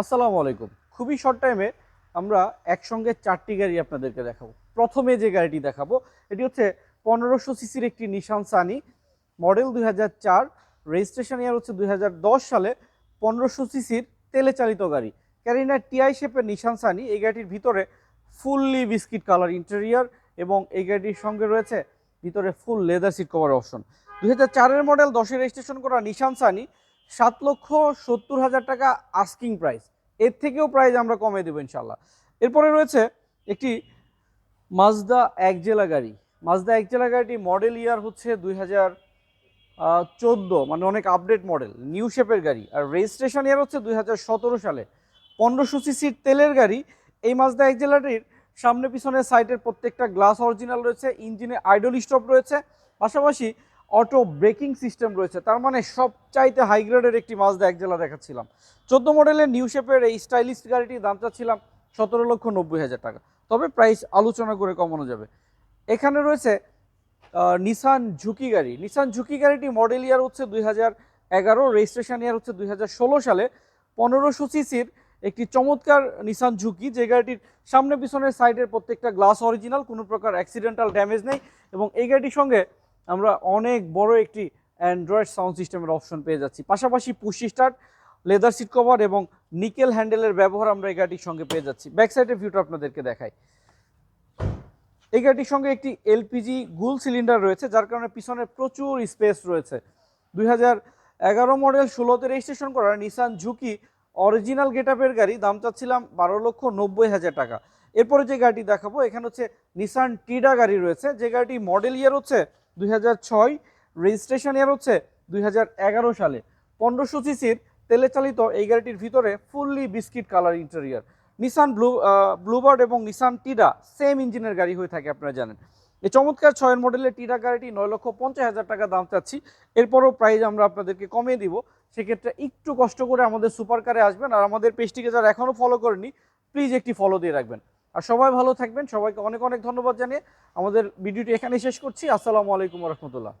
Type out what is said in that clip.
আসসালামু আলাইকুম। খুবই শর্ট টাইমে আমরা একসঙ্গে চারটি গাড়ি আপনাদেরকে দেখাবো। প্রথমে যে গাড়িটি দেখাবো, এটি হচ্ছে পনেরোশো সিসির একটি নিশান সানি মডেল দুই চার রেজিস্ট্রেশন ইয়ার হচ্ছে দু হাজার দশ সালে, পনেরোশো সিসির তেলে চালিত গাড়ি। ক্যারিনার টিআই শেপের নিশান সানি এই গাড়িটির ভিতরে ফুললি বিস্কিট কালার ইন্টেরিয়ার এবং এই গাড়িটির সঙ্গে রয়েছে ভিতরে full leather seat cover option দুই হাজার চারের মডেল দশে রেজিস্ট্রেশন করা নিশান সানি সাত লক্ষ সত্তর হাজার টাকা আস্কিং প্রাইস এর থেকেও প্রাইস আমরা কমে দেবো ইনশাল্লাহ এরপরে রয়েছে একটি মাজদা এক জেলা গাড়ি। মাজদা এক জেলা গাড়িটি মডেল ইয়ার হচ্ছে দুই হাজার চোদ্দ। মানে অনেক আপডেট মডেল নিউ শেপের গাড়ি। আর রেজিস্ট্রেশন ইয়ার হচ্ছে দুই হাজার সতেরো সালে। পনেরোশো সিসির তেলের গাড়ি। এই মাজদা এক জেলাটির সামনে পিছনে সাইডের প্রত্যেকটা গ্লাস অরিজিনাল রয়েছে ইঞ্জিনে আইডল স্টপ রয়েছে। পাশাপাশি অটো ব্রেকিং সিস্টেম রয়েছে। তার মানে সবচাইতে হাই গ্রেডের একটি মাজদা এক জেলা দেখাচ্ছিলাম। চোদ্দ মডেলের নিউ শেপের এই স্টাইলিশ গাড়িটির দাম চাচ্ছিলাম সতেরো লক্ষ নব্বই হাজার টাকা। তবে প্রাইস আলোচনা করে কমানো যাবে। এখানে রয়েছে নিসান ঝুঁকি গাড়ি। নিসান ঝুঁকি গাড়িটি মডেল ইয়ার হচ্ছে দুই হাজার এগারো রেজিস্ট্রেশন ইয়ার হচ্ছে দুই হাজার ষোলো সালে। পনেরোশো সিসির একটি চমৎকার নিসান ঝুঁকি যে গাড়িটির সামনে পিছনের সাইডের প্রত্যেকটা গ্লাস অরিজিনাল কোনো প্রকার অ্যাক্সিডেন্টাল ড্যামেজ নেই এবং এই গাড়িটির সঙ্গে আমরা অনেক বড় একটি অ্যান্ড্রয়েড সাউন্ড সিস্টেমের অপশন পেয়ে যাচ্ছি। পাশাপাশি push start, leather seat cover এবং নিকেল হ্যান্ডেলের ব্যবহার আমরা এই গাড়িটির সঙ্গে পেয়ে যাচ্ছি। ব্যাক সাইডের ভিউটা আপনাদেরকে দেখাই। এই গাড়িটির সঙ্গে একটি এলপিজি গুল সিলিন্ডার রয়েছে, যার কারণে পিছনে প্রচুর স্পেস রয়েছে। দুই এগারো মডেল ষোলোতে রেজিস্ট্রেশন করা নিসান ঝুঁকি অরিজিনাল গেটআপের গাড়ি, দাম চাচ্ছিলাম বারো লক্ষ নব্বই হাজার টাকা। এরপরে যে গাড়িটি দেখাবো, এখানে হচ্ছে নিসান টিডা গাড়ি রয়েছে। যে গাড়িটি মডেল ইয়ার হচ্ছে দুই হাজার ছয় রেজিস্ট্রেশন ইয়ার হচ্ছে দুই হাজার এগারো সালে। পনেরোশো সিসির তেলে চালিত এই গাড়িটির ভিতরে fully biscuit colour interior. Nissan blue bluebird এবং নিসান টিডা সেম ইঞ্জিনের গাড়ি হয়ে থাকে আপনারা জানেন। এই চমৎকার ছয়ের মডেলের টিডা গাড়িটি নয় লক্ষ পঞ্চাশ হাজার টাকা দাম চাচ্ছি। এরপরও প্রাইস আমরা আপনাদেরকে কমিয়ে দিব। সেক্ষেত্রে একটু কষ্ট করে আমাদের সুপার কারে আসবেন আর আমাদের পেজটিকে যারা এখনও ফলো করেনি প্লিজ একটি ফলো দিয়ে রাখবেন। আর সবাই ভালো থাকবেন। সবাইকে অনেক অনেক ধন্যবাদ জানিয়ে আমাদের ভিডিওটি এখানেই শেষ করছি। আসসালামু আলাইকুম রহমতুল্লাহ।